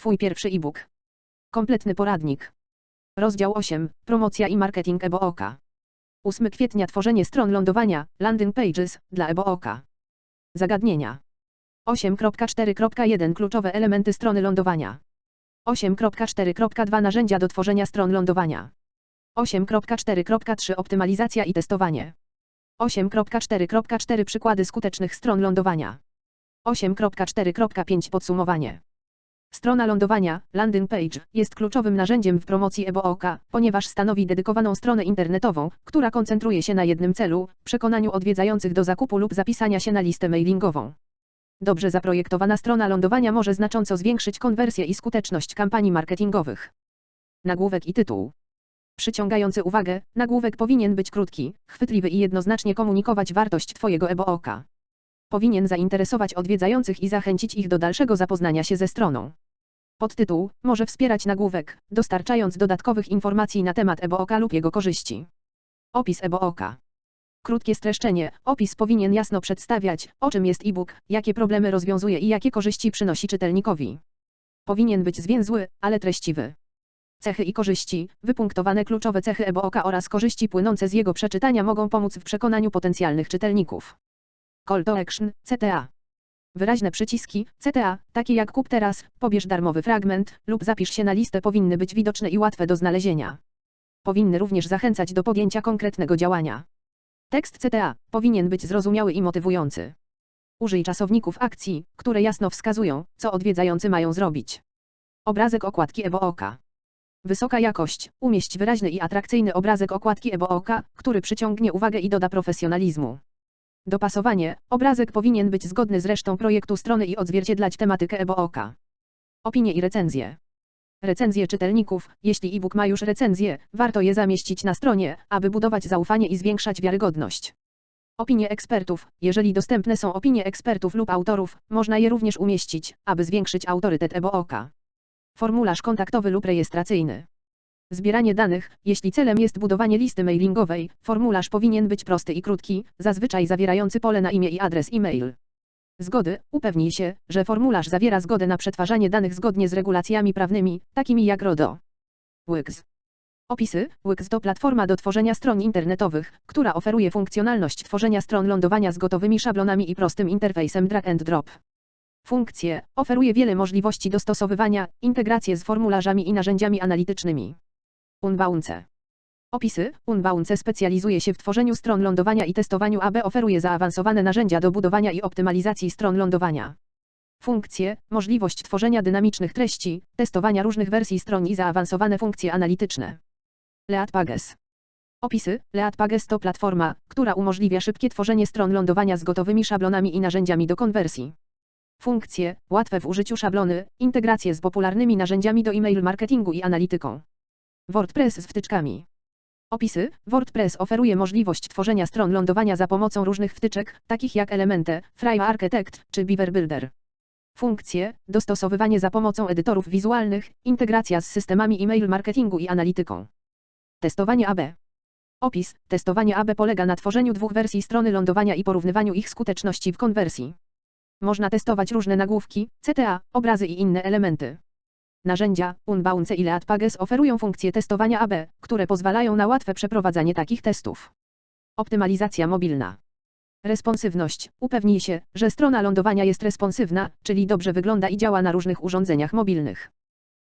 Twój pierwszy e-book. Kompletny poradnik. Rozdział 8. Promocja i marketing EBOOKA. 8 kwietnia Tworzenie stron lądowania, landing pages, dla EBOOKA. Zagadnienia. 8.4.1 Kluczowe elementy strony lądowania. 8.4.2 Narzędzia do tworzenia stron lądowania. 8.4.3 Optymalizacja i testowanie. 8.4.4 Przykłady skutecznych stron lądowania. 8.4.5 Podsumowanie. Strona lądowania, landing page, jest kluczowym narzędziem w promocji EBOOKA, ponieważ stanowi dedykowaną stronę internetową, która koncentruje się na jednym celu, przekonaniu odwiedzających do zakupu lub zapisania się na listę mailingową. Dobrze zaprojektowana strona lądowania może znacząco zwiększyć konwersję i skuteczność kampanii marketingowych. Nagłówek i tytuł. Przyciągający uwagę, nagłówek powinien być krótki, chwytliwy i jednoznacznie komunikować wartość Twojego EBOOKA. Powinien zainteresować odwiedzających i zachęcić ich do dalszego zapoznania się ze stroną. Podtytuł może wspierać nagłówek, dostarczając dodatkowych informacji na temat EBOOKA lub jego korzyści. Opis EBOOKA. Krótkie streszczenie. Opis powinien jasno przedstawiać, o czym jest e-book, jakie problemy rozwiązuje i jakie korzyści przynosi czytelnikowi. Powinien być zwięzły, ale treściwy. Cechy i korzyści, wypunktowane kluczowe cechy EBOOKA oraz korzyści płynące z jego przeczytania mogą pomóc w przekonaniu potencjalnych czytelników. Call to Action, CTA. Wyraźne przyciski, CTA, takie jak kup teraz, pobierz darmowy fragment, lub zapisz się na listę powinny być widoczne i łatwe do znalezienia. Powinny również zachęcać do podjęcia konkretnego działania. Tekst CTA powinien być zrozumiały i motywujący. Użyj czasowników akcji, które jasno wskazują, co odwiedzający mają zrobić. Obrazek okładki EBOOKA. Wysoka jakość. Umieść wyraźny i atrakcyjny obrazek okładki EBOOKA, który przyciągnie uwagę i doda profesjonalizmu. Dopasowanie. Obrazek powinien być zgodny z resztą projektu strony i odzwierciedlać tematykę EBOOKA. Opinie i recenzje. Recenzje czytelników. Jeśli e-book ma już recenzje, warto je zamieścić na stronie, aby budować zaufanie i zwiększać wiarygodność. Opinie ekspertów. Jeżeli dostępne są opinie ekspertów lub autorów, można je również umieścić, aby zwiększyć autorytet EBOOKA. Formularz kontaktowy lub rejestracyjny. Zbieranie danych. Jeśli celem jest budowanie listy mailingowej, formularz powinien być prosty i krótki, zazwyczaj zawierający pole na imię i adres e-mail. Zgody. Upewnij się, że formularz zawiera zgodę na przetwarzanie danych zgodnie z regulacjami prawnymi, takimi jak RODO. Wix. Opisy. Wix to platforma do tworzenia stron internetowych, która oferuje funkcjonalność tworzenia stron lądowania z gotowymi szablonami i prostym interfejsem drag and drop. Funkcje. Oferuje wiele możliwości dostosowywania, integrację z formularzami i narzędziami analitycznymi. Unbounce. Opisy. Unbounce specjalizuje się w tworzeniu stron lądowania i testowaniu AB oferuje zaawansowane narzędzia do budowania i optymalizacji stron lądowania. Funkcje, możliwość tworzenia dynamicznych treści, testowania różnych wersji stron i zaawansowane funkcje analityczne. Leadpages. Opisy. Leadpages to platforma, która umożliwia szybkie tworzenie stron lądowania z gotowymi szablonami i narzędziami do konwersji. Funkcje, łatwe w użyciu szablony, integracje z popularnymi narzędziami do e-mail marketingu i analityką. WordPress z wtyczkami. Opisy. WordPress oferuje możliwość tworzenia stron lądowania za pomocą różnych wtyczek, takich jak Elementy, Frame Architect czy Beaver Builder. Funkcje. Dostosowywanie za pomocą edytorów wizualnych, integracja z systemami e-mail marketingu i analityką. Testowanie AB. Opis. Testowanie AB polega na tworzeniu dwóch wersji strony lądowania i porównywaniu ich skuteczności w konwersji. Można testować różne nagłówki, CTA, obrazy i inne elementy. Narzędzia Unbounce i Leadpages oferują funkcje testowania AB, które pozwalają na łatwe przeprowadzanie takich testów. Optymalizacja mobilna. Responsywność. Upewnij się, że strona lądowania jest responsywna, czyli dobrze wygląda i działa na różnych urządzeniach mobilnych.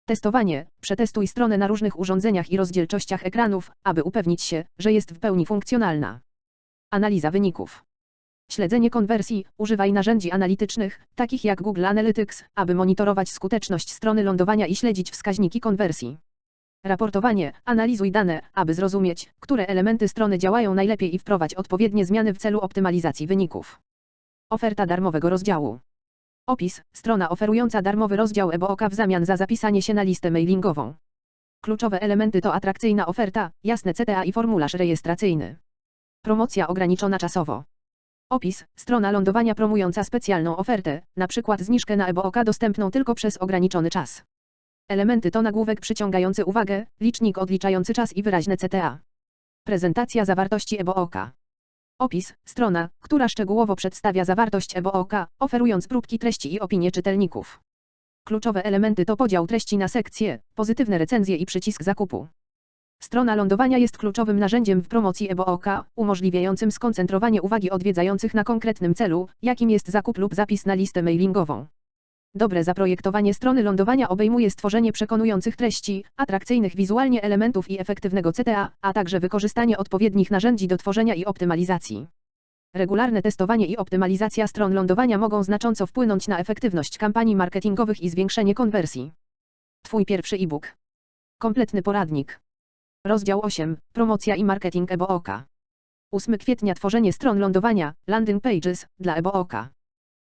Testowanie. Przetestuj stronę na różnych urządzeniach i rozdzielczościach ekranów, aby upewnić się, że jest w pełni funkcjonalna. Analiza wyników. Śledzenie konwersji. Używaj narzędzi analitycznych, takich jak Google Analytics, aby monitorować skuteczność strony lądowania i śledzić wskaźniki konwersji. Raportowanie. Analizuj dane, aby zrozumieć, które elementy strony działają najlepiej i wprowadź odpowiednie zmiany w celu optymalizacji wyników. Oferta darmowego rozdziału. Opis. Strona oferująca darmowy rozdział EBOOKA w zamian za zapisanie się na listę mailingową. Kluczowe elementy to atrakcyjna oferta, jasne CTA i formularz rejestracyjny. Promocja ograniczona czasowo. Opis. Strona lądowania promująca specjalną ofertę, np. zniżkę na EBOOKA dostępną tylko przez ograniczony czas. Elementy to nagłówek przyciągający uwagę, licznik odliczający czas i wyraźne CTA. Prezentacja zawartości EBOOKA. Opis. Strona, która szczegółowo przedstawia zawartość EBOOKA, oferując próbki treści i opinie czytelników. kluczowe elementy to podział treści na sekcje, pozytywne recenzje i przycisk zakupu. Strona lądowania jest kluczowym narzędziem w promocji EBOK, umożliwiającym skoncentrowanie uwagi odwiedzających na konkretnym celu, jakim jest zakup lub zapis na listę mailingową. Dobre zaprojektowanie strony lądowania obejmuje stworzenie przekonujących treści, atrakcyjnych wizualnie elementów i efektywnego CTA, a także wykorzystanie odpowiednich narzędzi do tworzenia i optymalizacji. Regularne testowanie i optymalizacja stron lądowania mogą znacząco wpłynąć na efektywność kampanii marketingowych i zwiększenie konwersji. Twój pierwszy e-book. Kompletny poradnik. Rozdział 8. Promocja i marketing EBOK. 8 kwietnia tworzenie stron lądowania, landing pages, dla EBOK.